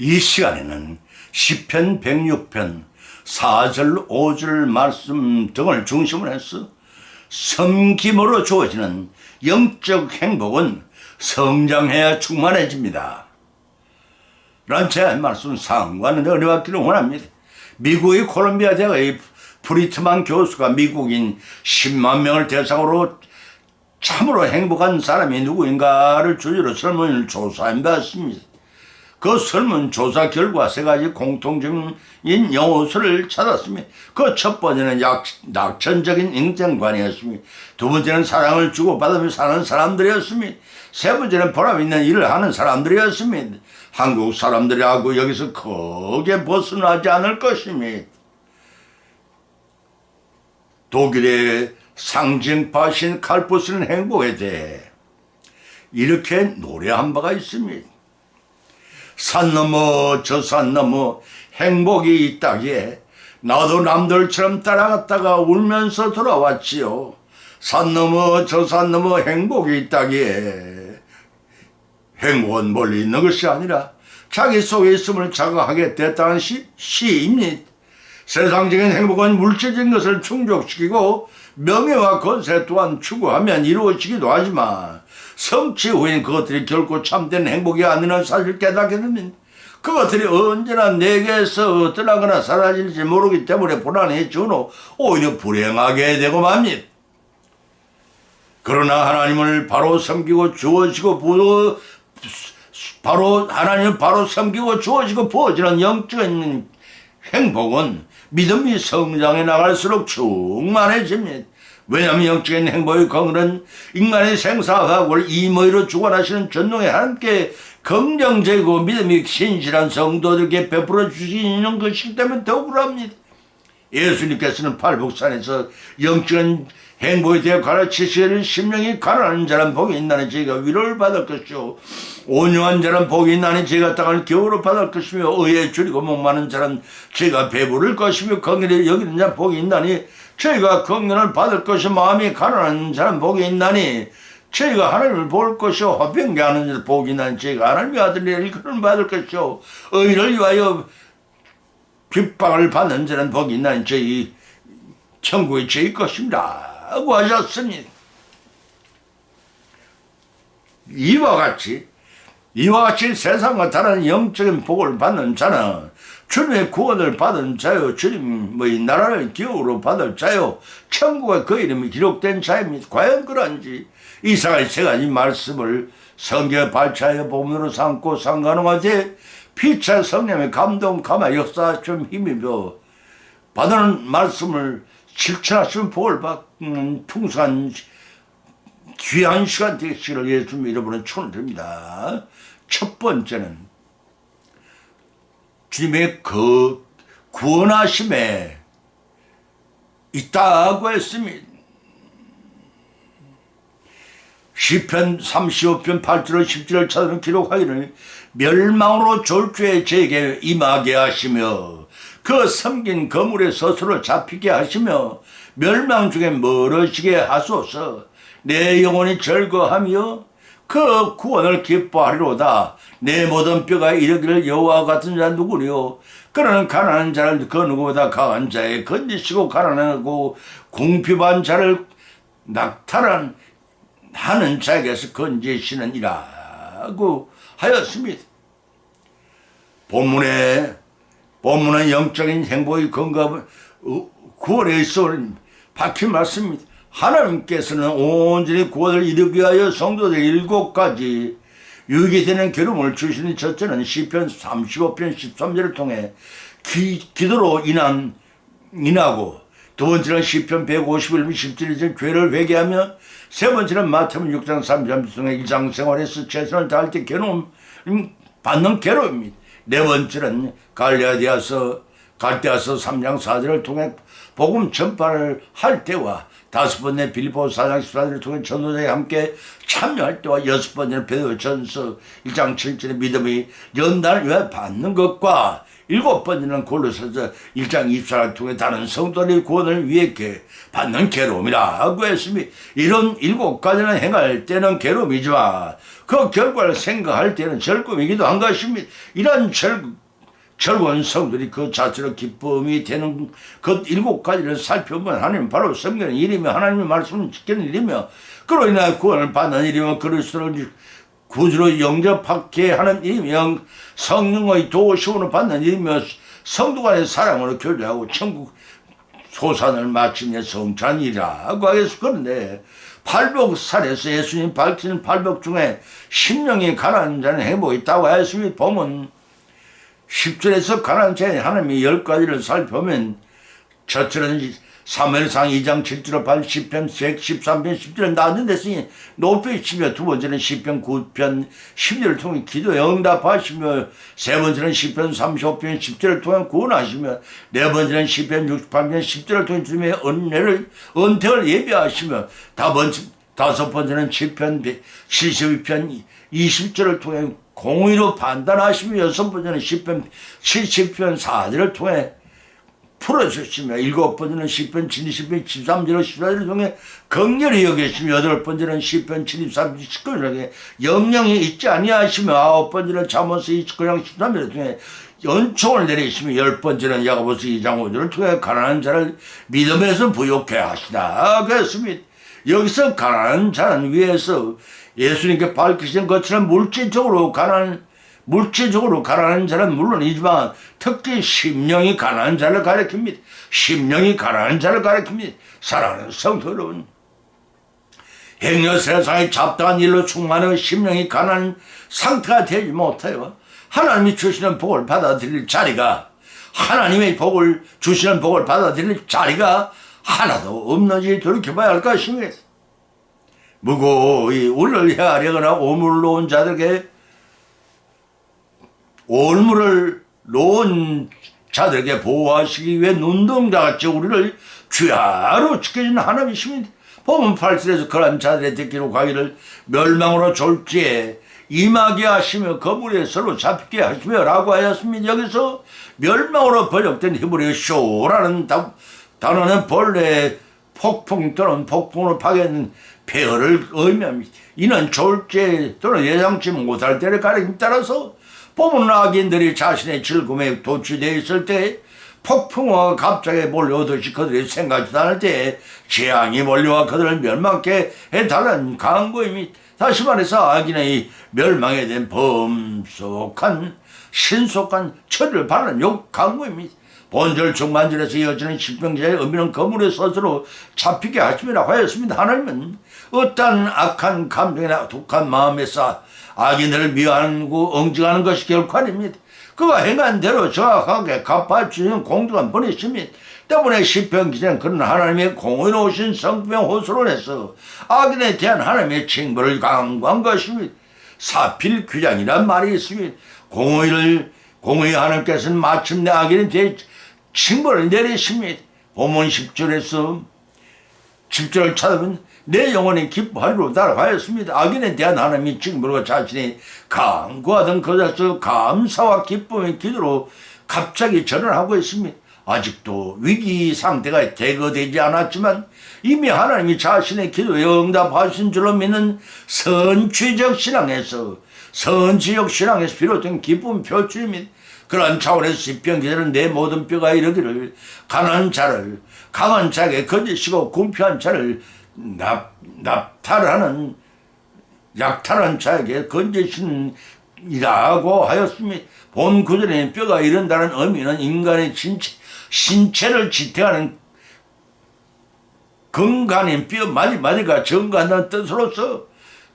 이 시간에는 시편 106편 4절 5절 말씀 등을 중심으로 해서 섬김으로 주어지는 영적 행복은 성장해야 충만해집니다. 제 말씀 상관은 어려웠기를 원합니다. 미국의 콜롬비아 대학의 프리트만 교수가 미국인 10만 명을 대상으로 참으로 행복한 사람이 누구인가를 주제로 설문을 조사한 바 있습니다. 그 설문조사 결과 세 가지 공통적인 요소를 찾았습니다. 그 첫 번째는 약, 낙천적인 인생관이었습니다. 두 번째는 사랑을 주고받으며 사는 사람들이었습니다. 세 번째는 보람 있는 일을 하는 사람들이었습니다. 한국 사람들하고 여기서 크게 벗어나지 않을 것입니다. 독일의 상징파 신 칼푸스는 행복에 대해 이렇게 노래한 바가 있습니다. 산 넘어 저 산 넘어 행복이 있다기에 나도 남들처럼 따라갔다가 울면서 돌아왔지요. 산 넘어 저 산 넘어 행복이 있다기에 행복은 멀리 있는 것이 아니라 자기 속에 있음을 자각하게 됐다는 시, 시입니다. 세상적인 행복은 물질적인 것을 충족시키고 명예와 건세 또한 추구하면 이루어지기도 하지만 성취 후엔 그것들이 결코 참된 행복이 아니라는 사실을 깨닫게 됩니다. 그것들이 언제나 내게서 떠나거나 사라질지 모르기 때문에 불안해지고 오히려 불행하게 되고 맙니다. 그러나 하나님을 바로 섬기고 주어지고 부어 바로 하나님을 바로 섬기고 주어지고 부어지는 영적인 행복은 믿음이 성장해 나갈수록 충만해집니다. 왜냐하면 영적인 행복의 건은 인간의 생사학을 임의로 주관하시는 전능의 하나님께 긍정적이고 믿음이 신실한 성도들에게 베풀어 주시는 것이기 때문에 더욱 그럽니다. 예수님께서는 팔복산에서 영적인 행복에 대해 가르치시는 심령이 가난한 자는 복이 있나니 저희가 위로를 받을 것이요 온유한 자는 복이 있나니 저희가 땅을 겨울로 받을 것이며 의에 줄이고 목마른 자는 저희가 배부를 것이며 건강에 여기는 자 복이 있나니 저희가 건강을 받을 것이 마음이 가난한 자는 복이 있나니 저희가 하나님을 볼 것이요 화평케 하는 자는 복이 있나니 저희가 하나님의 아들을 그런 받을 것이요 의를 위하여 핍박을 받는 자는 복이 있나니 저희 천국이 저희 것입니다. 하고 하셨습니다. 이와 같이 이와 같이 세상과 다른 영적인 복을 받는 자는 주님의 구원을 받은 자요 주님의 나라를 기업으로 받을 자요 천국에 그 이름이 기록된 자입니다. 과연 그런지 이사의 세 가지 말씀을 성경에 발차하여 본문으로 삼고 상관하되 피차 성령의 감동 감화 역사 좀 힘입어 받는 말씀을 실천하시면 복을 받는 풍성한 귀한 시간 되시기를 예수님 이름으로 축원드립니다. 첫 번째는 주님의 그 구원하심에 있다고 했습니다. 시편 35편 8절 10절을 찾으면 기록하기를 멸망으로 졸주에 제게 임하게 하시며 그 섬긴 거물에 스스로 잡히게 하시며 멸망 중에 멀어지게 하소서 내 영혼이 즐거하며 그 구원을 기뻐하리로다 내 모든 뼈가 이르기를 여호와 같은 자 누구리요 그는 가난한 자를 그 누구보다 강한 자에 건지시고 가난하고 궁핍한 자를 낙탈한 하는 자에게서 건지시느니라고 하였습니다. 본문에 본문은 영적인 행복의 건강 구원에 있어 박힌 말씀입니다. 하나님께서는 온전히 구원을 이루기 위하여 성도들 일곱 가지 유익이 되는 기름을 주시는 첫째는 시편 35편 13절을 통해 기, 기도로 인한 인하고 두 번째는 시편 151편 17절 죄를 회개하며 세 번째는 마태복음 6장 3절 통해 일상생활에서 최선을 다할 때 괴로움 받는 괴로움입니다. 네 번째는 갈레아디아서 갈대아서 3장 4절을 통해 복음 전파를 할 때와 다섯 번째 빌리포 사장 14절을 통해 전도자에 함께 참여할 때와 여섯 번째는 베드로 전서 1장 7절의 믿음이 연단을 위해 받는 것과 일곱 번째는 골로새서 1장 24를 통해 다른 성도들의 구원을 위해 게 받는 괴로움이라고 했으니 이런 일곱 가지는 행할 때는 괴로움이지만 그 결과를 생각할 때는 즐거움이기도 한 것입니다. 이런 즐즐 거운 성들이 그 자체로 기쁨이 되는 그 일곱 가지를 살펴보면 하나님 바로 섬기는 일이며 하나님의 말씀을 지키는 일이며 그로 인하여 구원을 받는 일이며 그리스도를 구주로 영접하게 하는 일이며 성령의 도우심으로 받는 일이며 성도 간의 사랑으로 교제하고 천국 소산을 마치며 성찬 이라고 하겠어 그런데 팔복살에서 예수님 밝히는 팔복 중에 심령이 가난한 자는 행복이 있다고 했으니 보면 10절에서 가난한 자의 하나님의 열 가지를 살펴보면 첫째는 사무엘상 2장 7절로 8 10편 113편 10절을 낮은 데서 높이 치며 두 번째는 10편 9편 10절을 통해 기도 응답하시며 세 번째는 10편 35편 10절을 통해 구원하시며 네 번째는 10편 68편 10절을 통해 주님의 은혜를 은택을 예비하시며 다섯 번째는 7편 72편 20절을 통해 공의로 판단하시며 여섯 번째는 10편 70편 4절을 통해 풀어주시며 일곱 번째는 10편 70편 13절을 14절을 통해 극렬히 여기시며 여덟 번째는 10편 73편 19절을 통해 영영이 있지 아니하시며 아홉 번째는 잠언서 29장 13절을 통해 연총을 내리시며 열 번째는 야고보서 2장 5절을 통해 가난한 자를 믿음에서 부욕해 하시다 그랬습니다. 여기서 가난한 자는 위에서 예수님께 밝히신 것처럼 물질적으로 가난 물질적으로 가난한 자는 물론이지만 특히 심령이 가난한 자를 가리킵니다. 심령이 가난한 자를 가리킵니다. 사랑하는 성도 여러분. 행여 세상에 잡다한 일로 충만한 심령이 가난한 상태가 되지 못하여 하나님이 주시는 복을 받아들일 자리가 하나님의 복을 주시는 복을 받아들일 자리가 하나도 없는지 돌이켜봐야 할 것입니다. 무고히 우리를 헤아리거나 오물 놓은 자들에게 올물을 놓은 자들에게 보호하시기 위해 눈동자같이 우리를 귀하로 지켜주는 하나님이십니다. 보면 8절에서 그런 자들의 듣기로 가기를 멸망으로 졸지에 임하게 하시며 거물에 서로 잡히게 하시며 라고 하였습니다. 여기서 멸망으로 번역된 히브리어 쇼라는 단어는 본래 폭풍 또는 폭풍으로 파괴된 폐허를 의미합니다. 이는 졸제 또는 예상치 못할 때를 가리킴 따라서 보면 악인들이 자신의 즐거움에 도취되어 있을 때 폭풍과 갑자기 몰려오듯이 그들이 생각지도 않을 때 재앙이 몰려와 그들을 멸망케 해달라는 강구입니다. 다시 말해서 악인의 멸망에 대한 범속한 신속한 처리를 바라는 욕 강구입니다. 본절 중만절에서 이어지는 십병자의 의미는 거물의 스스로 잡히게 하심이라고 하였습니다. 하나님은 어떤 악한 감정이나 독한 마음에서 악인들을 미워하고 응징하는 것이 결코 아닙니다. 그가 행한 대로 정확하게 갚아주는 공정한 분이십니다. 때문에 시편 기자는 그런 하나님의 공의로우신 성병 호소를 해서 악인에 대한 하나님의 징벌을 강구한 것입니다. 사필 규장이란 말이 있습니다. 공의를 공의 하나님께서는 마침내 악인에 대해 징벌을 내리십니다. 본문 10절에서 10절을 찾아보면 내 영혼이 기뻐하리로 날아가였습니다. 악인에 대한 하나님이 징벌과 자신이 강구하던 그자서 감사와 기쁨의 기도로 갑자기 전환하고 있습니다. 아직도 위기 상태가 대거되지 않았지만 이미 하나님이 자신의 기도에 응답하신 줄로 믿는 선취적 신앙에서 선취적 신앙에서 비롯된 기쁨 표출입니다. 그러한 차원에서 시편 기자는 내 모든 뼈가 이르기를 가난한 자를 강한 자에게 거짓이고 궁피한 자를 납, 납탈하는 약탈한 자에게 건재신이라고 하였습니다. 본 구절에 뼈가 이른다는 의미는 인간의 신체, 신체를 지탱하는 건강인 뼈 마디마디가 정간다는 뜻으로서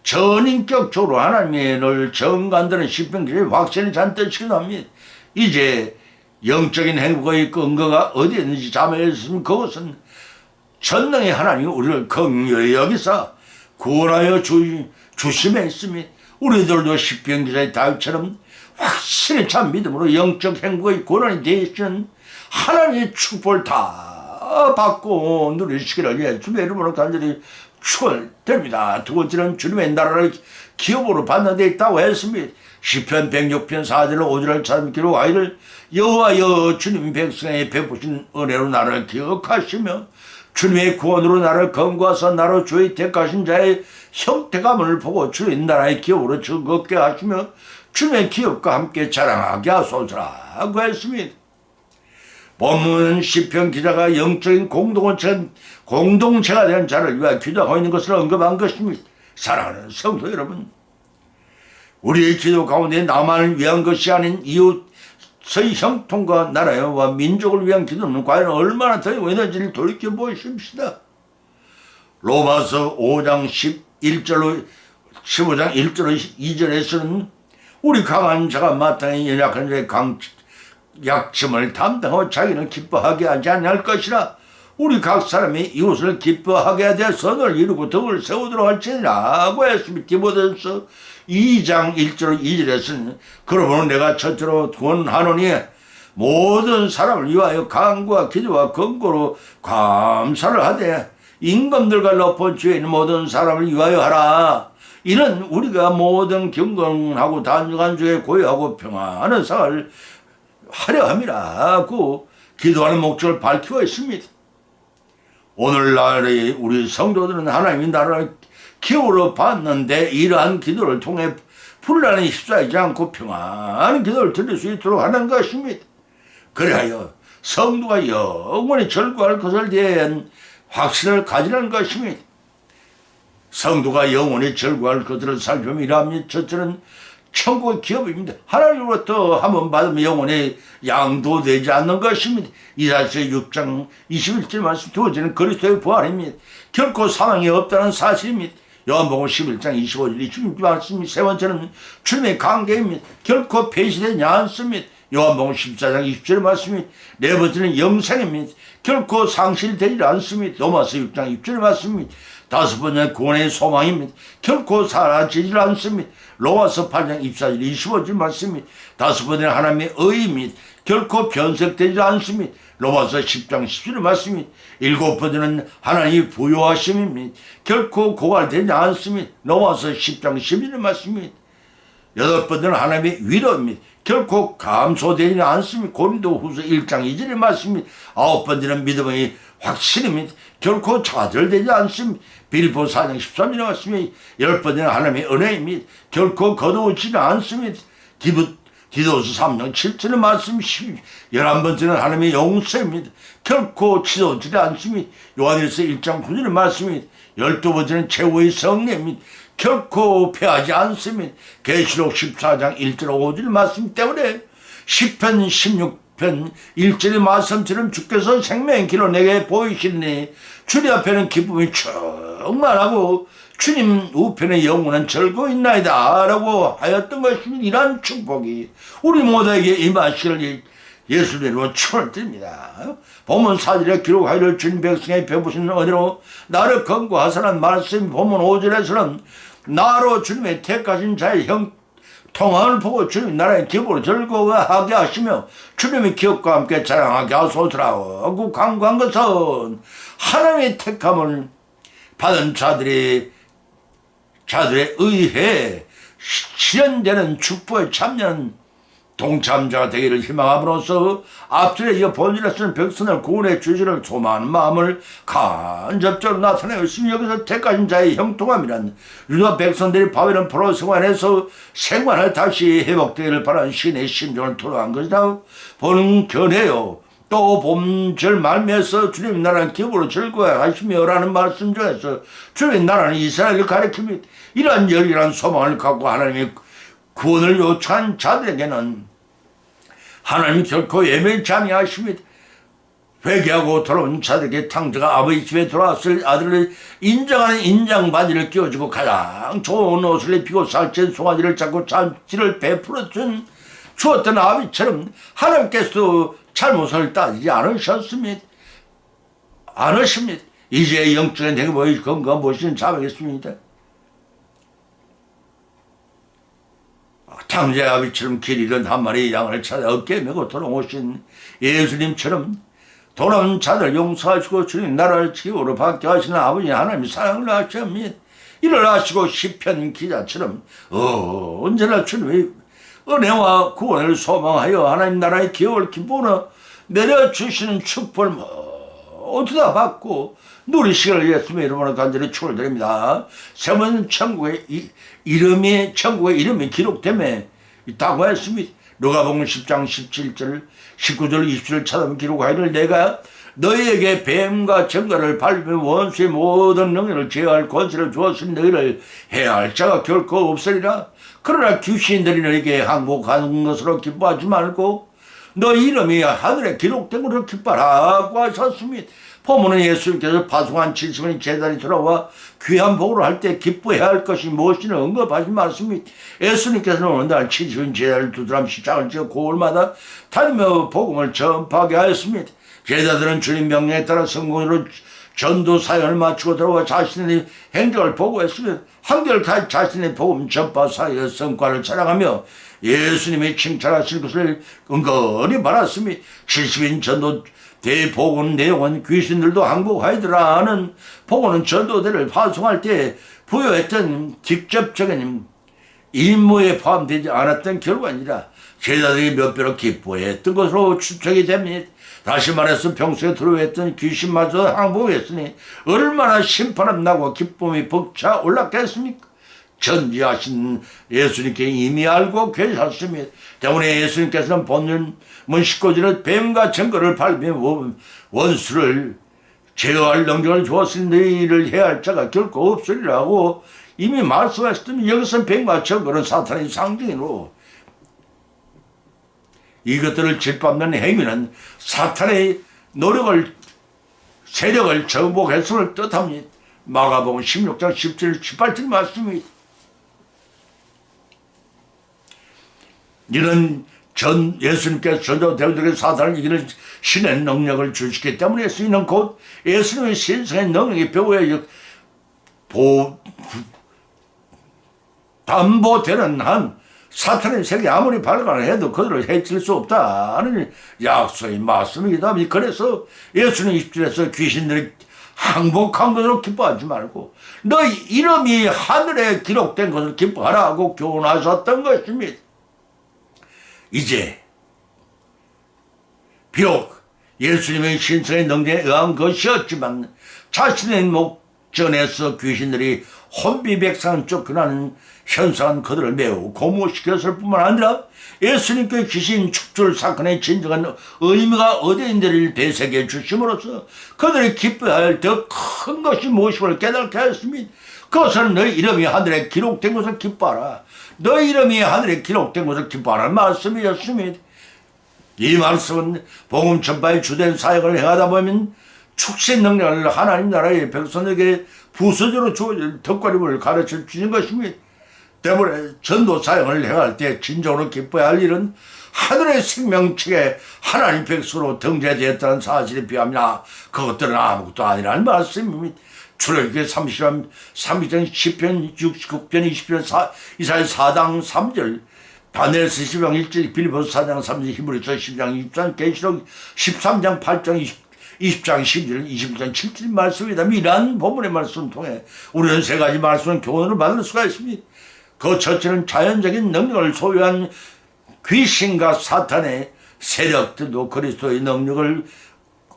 전인격적으로 하나님의 늘 정간다는 시편기를 확신이 잔뜩이기도 합니다. 이제 영적인 행복의 근거가 어디에 있는지 자매했으면 그것은 전능의 하나님이 우리를 긍휼히 여기서 구원하여 주, 주심에 있으니 우리들도 십병기자의 다윗처럼 확실히 참 믿음으로 영적 행복의 고난이 되시는 하나님의 축복을 다다 받고 누리시기를 예, 주님의 이름으로 간절히 축원됩니다. 두 번째는 주님의 나라를 기업으로 받는 데 있다고 했습니다. 시편 106편 4절 5절을 찾은 기록 아이를 여호와여 주님 백성에 베푸신 은혜로 나를 기억하시며 주님의 구원으로 나를 검거하사 나로 주의 택하신 자의 형태감을 보고 주의 나라의 기업으로 즐겁게 하시며 주님의 기업과 함께 자랑하게 하소서라고 했습니다. 본문 시편 기자가 영적인 공동체, 공동체가 된 자를 위하여 기도하고 있는 것을 언급한 것입니다. 사랑하는 성도 여러분, 우리의 기도 가운데 나만을 위한 것이 아닌 이웃 의 형통과 나라와 민족을 위한 기도는 과연 얼마나 더 원하지를 돌이켜 보십시다. 로마서 5장 11절로 15장 1절로 2절에서는 우리 강한 자가 마땅히 연약한 자의 강, 약점을 담당하고 자기는 기뻐하게 하지 않을 것이라 우리 각 사람이 이웃을 기뻐하게 하되 선을 이루고 덕을 세우도록 할지니라고 했습니다. 디모데서 2장 1절 2절에서는 그러므로 내가 첫째로 권하노니 모든 사람을 위하여 강구와 기도와 근고로 감사를 하되 임금들과 높은 주에 있는 모든 사람을 위하여 하라. 이는 우리가 모든 경건하고 단정한 주에 고요하고 평안한 상을 하려 함이라고 기도하는 목적을 밝히고 있습니다. 오늘날의 우리 성도들은 하나님의 나라를 기호로 받는데 이러한 기도를 통해 분란이 휩싸이지 않고 평안한 기도를 드릴 수 있도록 하는 것입니다. 그리하여 성도가 영원히 절구할 것을 대한 확신을 가지는 것입니다. 성도가 영원히 절구할 것들을 이러합니다. 첫째는 천국의 기업입니다. 하나님으로부터 한 번 받으면 영원히 양도되지 않는 것입니다. 이사서 6장 21절 말씀 두 번째는 그리스도의 부활입니다. 결코 사망이 없다는 사실입니다. 요한복음 11장 25절 26절 말씀이 세 번째는 주님의 관계입니다. 결코 폐시되지 않습니다. 요한복음 14장 20절 말씀이 네 번째는 영생입니다. 결코 상실되지 않습니다. 로마서 6장 6절 말씀입니다. 다섯 번째는 구원의 소망입니다. 결코 사라지지 않습니다. 로마서 8장 24절 25절 말씀입니다. 다섯 번째는 하나님의 의입니다. 결코 변색되지 않습니다. 로마서 10장 10절 말씀입니다. 일곱 번째는 하나님의 부요하심입니다. 결코 고갈되지 않습니다. 로마서 10장 11절 말씀입니다. 여덟 번째는 하나님의 위로입니다. 결코 감소되지 않습니다. 고린도 후서 1장 2절의 말씀입니다. 아홉 번째는 믿음의 확신입니다. 결코 좌절되지 않습니다. 빌보 4장 13절의 말씀이 열 번째는 하나님의 은혜입니다. 결코 거두어지지 않습니다. 디부, 디도스 3장 7절의 말씀 10, 11번째는 하나님의 용서입니다. 결코 치도지지 않습니다. 요한일서 1장 9절의 말씀입니다. 열두 번째는 최후의 성례입니다. 결코 패하지 않습니다. 계시록 14장 1절 5절 말씀 때문에 10편 16편 1절의 말씀처럼 주께서 생명의 길로 내게 보이시니 주님 앞에는 기쁨이 충만하고 주님 우편의 영원한 즐거움이 있나이다 라고 하였던 것입니다. 이러한 축복이 우리 모두에게 임하시길 예수님으로 축원을 드립니다. 본문 사절에 기록하기를 주님 백성의 배부신 은혜로 나를 건고하사는 말씀 본문 5절에서는 나로 주님의 택하신 자의 형 통함을 보고 주님 나라의 기업으로 즐거워하게 하시며 주님의 기업과 함께 자랑하게 하소서라고 강구한 것은 하나님의 택함을 받은 자들이 자들에 의해 실현되는 축복에 참여하는 동참자가 되기를 희망함으로써 앞줄에 이어 본질에 쓰는 백성을 구원해 주시를 소망하는 마음을 간접적으로 나타내고 있으며 여기서 택하신 자의 형통함이란 유다 백성들이 바벨론 포로 생활에서 생활을 다시 회복되기를 바라는 신의 심정을 토로한 것이다. 보는 견해요. 또 봄절 말미에서 주님 나라는 기업으로 즐거워하시며 라는 말씀 중에서 주님 나라는 이스라엘을 가리킵니다. 이러한 열일한 소망을 갖고 하나님의 구원을 요청한 자들에게는 하나님 결코 예매치 아니하십니다. 회개하고 돌아온 자들에게 탕자가 아버지 집에 돌아왔을 아들을 인정하는 인장 바지를 끼워주고 가장 좋은 옷을 입히고 살찐 송아지를 잡고 잔치를 베풀어 준 주었던 아비처럼 하나님께서도 잘못을 따지지 않으셨습니다. 않으십니다. 이제 영적인 내게 보이 건강 보시는 자겠습니다. 탕자의 아비처럼 길 잃은 한 마리 양을 찾아 어깨에 메고 돌아오신 예수님처럼 돌아온 자들 용서하시고 주님 나라를 지으로 받게 하시는 아버지 하나님 사랑을. 이를 아시고 시편 기자처럼 어, 언제나 주님의 은혜와 구원을 소망하여 하나님 나라의 기업을 기쁘나 내려주시는 축복을 모두 다 받고 누리시기를 예수님의 이름으로 간절히 축을 드립니다. 세번 천국의 이, 이름이 천국의 이름이 기록됨에 있다고 했습니다. 누가복음 10장 17절 19절 20절 찾아보면 기록하기를 내가 너희에게 뱀과 정갈을 밟으며 원수의 모든 능력을 제어할 권세를 주었으니 너희를 해야 할 자가 결코 없으리라. 그러나 귀신들이 너에게 항복하는 것으로 기뻐하지 말고 너 이름이 하늘에 기록된 것을 기뻐하라고 하셨습니다. 포문은 예수님께서 파송한 70원이 재단이 돌아와 귀한 복을 할때 기뻐해야 할 것이 무엇이냐 언급하신 말씀이 예수님께서는 어느 날 70원 재단을 두드람 시장을 지어 고을마다 다니며 복음을 전파하게 하였습니다. 제자들은 주님 명령에 따라 성공으로 전도 사역을 마치고 들어와 자신의 행적을 보고했으며 한결같이 자신의 복음 전파 사역의 성과를 자랑하며 예수님이 칭찬하실 것을 은근히 바랐으며 70인 전도 대복음 내용은 귀신들도 항복하이더라 하는 복음은 전도대를 파송할 때 부여했던 직접적인 임무에 포함되지 않았던 결과니라 제자들이 몇 배로 기뻐했던 것으로 추측이 됩니다. 다시 말해서 평소에 두려워했던 귀신마저 항복했으니 얼마나 심판은 나고 기쁨이 벅차 올랐겠습니까? 전지하신 예수님께 이미 알고 계셨습니다. 때문에 예수님께서는 본nhân 문식고지는 뱀과 증거를 밟으며 원수를 제어할 능력을 주었으니 너희를 해야 할 자가 결코 없으리라고 이미 말씀하셨더니 여기서 뱀과 증거는 사탄의 상징으로 이것들을 짓밟는 행위는 사탄의 노력을 세력을 정복했음을 뜻합니다. 마가복음 16장 17, 18절 말씀입니다. 이런 전 예수님께서 전도 대우들에게 사단을 이기는 신의 능력을 주시기 때문에 쓰이는 곧 예수님의 신성의 능력이 배우에 보, 담보되는 한 사탄의 세계 아무리 발간을 해도 그들을 해칠 수 없다는 약속의 말씀이기도 합니다. 그래서 예수님 입술에서 귀신들이 항복한 것으로 기뻐하지 말고 너 이름이 하늘에 기록된 것을 기뻐하라고 교훈하셨던 것입니다. 이제 비록 예수님의 신성의 능력에 의한 것이었지만 자신의 목 전에서 귀신들이 혼비백산 쫓겨나는 현상은 그들을 매우 고무시켰을 뿐만 아니라 예수님께 귀신 축출 사건의 진정한 의미가 어디인지를 되새겨 주심으로써 그들이 기뻐할 더 큰 것이 무엇임을 깨닫게 하였습니다. 그것은 너희 이름이 하늘에 기록된 것을 기뻐하라. 너 이름이 하늘에 기록된 것을 기뻐하는 말씀이었습니다. 이 말씀은 복음 전파의 주된 사역을 행하다 보면 축신 능력을 하나님 나라의 백성에게 부서적으로 주어진 덕거림을 가르쳐 주신 것입니다. 때문에 전도 사역을 행할 때 진정으로 기뻐야 할 일은 하늘의 생명책에 하나님 백성으로 등재되었다는 사실에 비하면 그것들은 아무것도 아니라는 말씀입니다. 출애굽기 30편, 32편, 10편, 69편, 20편, 4, 이사야 4장 3절, 다니엘서 10장 1절, 빌리포스 4장 3절, 히브리서 10장 20장, 계시록 13장 8장 20, 20장 10절, 21장 7절 말씀이다. 이러한 본문의 말씀을 통해 우리는 세 가지 말씀을 교훈을 받을 수가 있습니다. 그 첫째는 자연적인 능력을 소유한 귀신과 사탄의 세력들도 그리스도의 능력을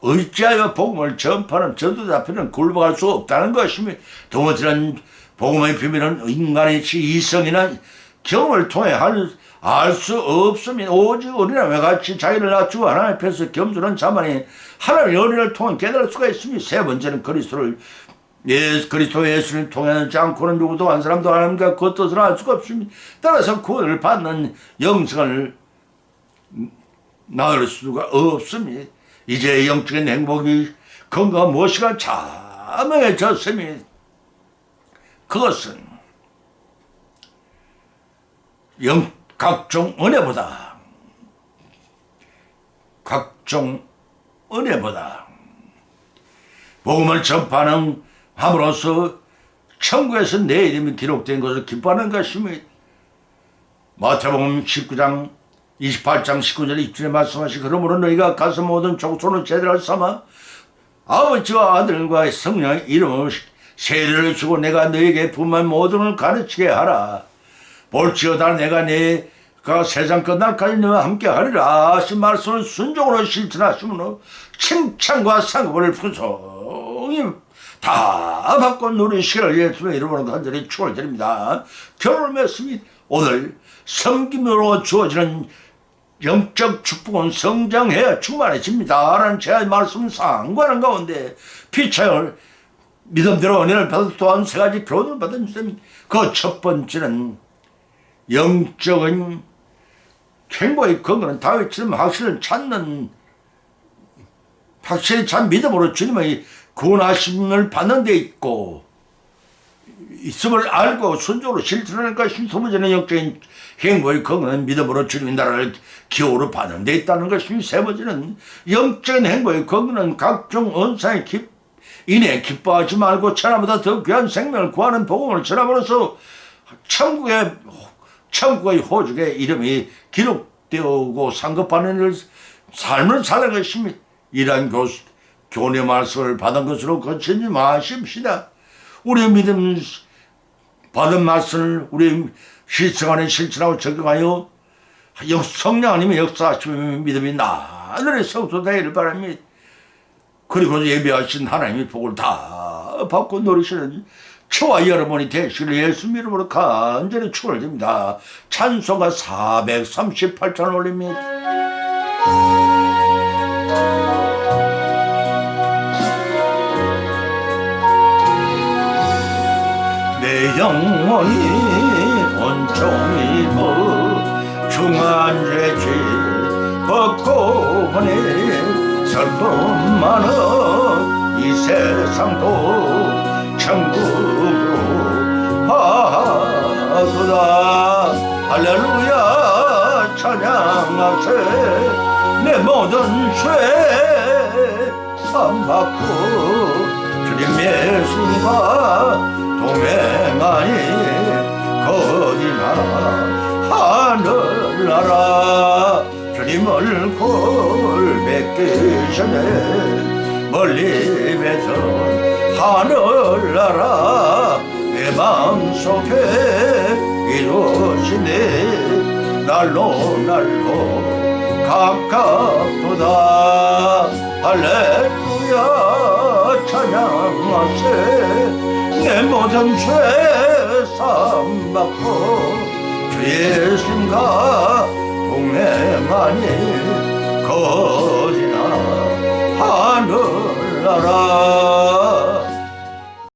의지하여 복음을 전파하는 전도자편은 굴복할 수 없다는 것입니다. 두 번째는 복음의 비밀은 인간의 이성이나 경험을 통해 알수 없으면 오직 어린아이와 같이 자기를 낮추고 하나님 앞에서 겸손한 자만이 하나님의 어린을 통해 깨달을 수가 있습니다. 세 번째는 그리스도를 예, 그리스도 예수를 통하지 않고는 누구도 한 사람도 하나님과 그 뜻을 알 수가 없습니다. 따라서 구원을 받는 영성을 낳을 수가 없습니다. 이제 영적인 행복이 건강 무엇이가 자명해졌으니 그것은 영 각종 은혜보다 각종 은혜보다 복음을 전파하는 함으로써 천국에서 내 이름이 기록된 것을 기뻐하는 것입니다. 마태복음 19장 28장 19절 입줄에 말씀하시 그러므로 너희가 가서 모든 족속을 제대로 삼아 아버지와 아들과 성령의 이름으로 세례를 주고 내가 너에게 분만 모든 걸 가르치게 하라 볼지어다 내가 내 가 세상 끝날까지 너와 함께 하리라 하신 말씀을 순종으로 실천하시므로 칭찬과 상급을 풍성히 다 받고 누리시기를 예수의 이름으로 간절히 축원드립니다. 결혼 맺습니다. 오늘 섬김으로 주어지는 영적 축복은 성장해야 충만해집니다. 라는 제 말씀 상관한 가운데 피차를 믿음대로 은혜를 받은 또한 세 가지 교훈을 받은 주님. 그첫 번째는 영적인 행복의 근거는 다윗처럼 확실을 찾는 확실히 참 믿음으로 주님의 구원하심을 받는 데 있고 있음을 알고 순종으로 실천하는 것이 소문전의 영적인 행복의 근거는 믿음으로 주님의 나라를 기호로 받는 데 있다는 것이 세 번째는 영적인 행복의 근거는 각종 언사의 기, 인해 기뻐하지 말고 천하보다 더 귀한 생명을 구하는 복음을 전함으로써 천국의 천국의 호족의 이름이 기록되고 상급받는 일, 삶을 사는 것입니다. 이러한 교, 교내 말씀을 받은 것으로 거치지 마십시다. 우리 믿음 받은 말씀을 우리 안에 실천하고 적용하여 역- 성령 아니면 역사하시면 믿음이 나날이 성소되기를 바랍니다. 그리고 예배하신 하나님의 복을 다 받고 누리시는 저와 여러분이 되시길 예수 이름으로 간절히 축원드립니다. 찬송가 438장 올립니다. 내 영혼이 온종일 뭐 중한 죄지 벗고 보내 슬픔 많은 이 세상도 천국으로 하도다 할렐루야 찬양하세 내 모든 죄 삼받고 주님 예수님과 동행하니 거디나 하늘나라. 주님 얼굴 뵙기 전에 멀리 뵈서 하늘 나라. 내 마음속에 이루어지네. 날로 날로 가깝도다. 할렐루야. 찬양하세. 내 모든 죄 삼받고 주 예수님과 동행하니 거지나 하늘나라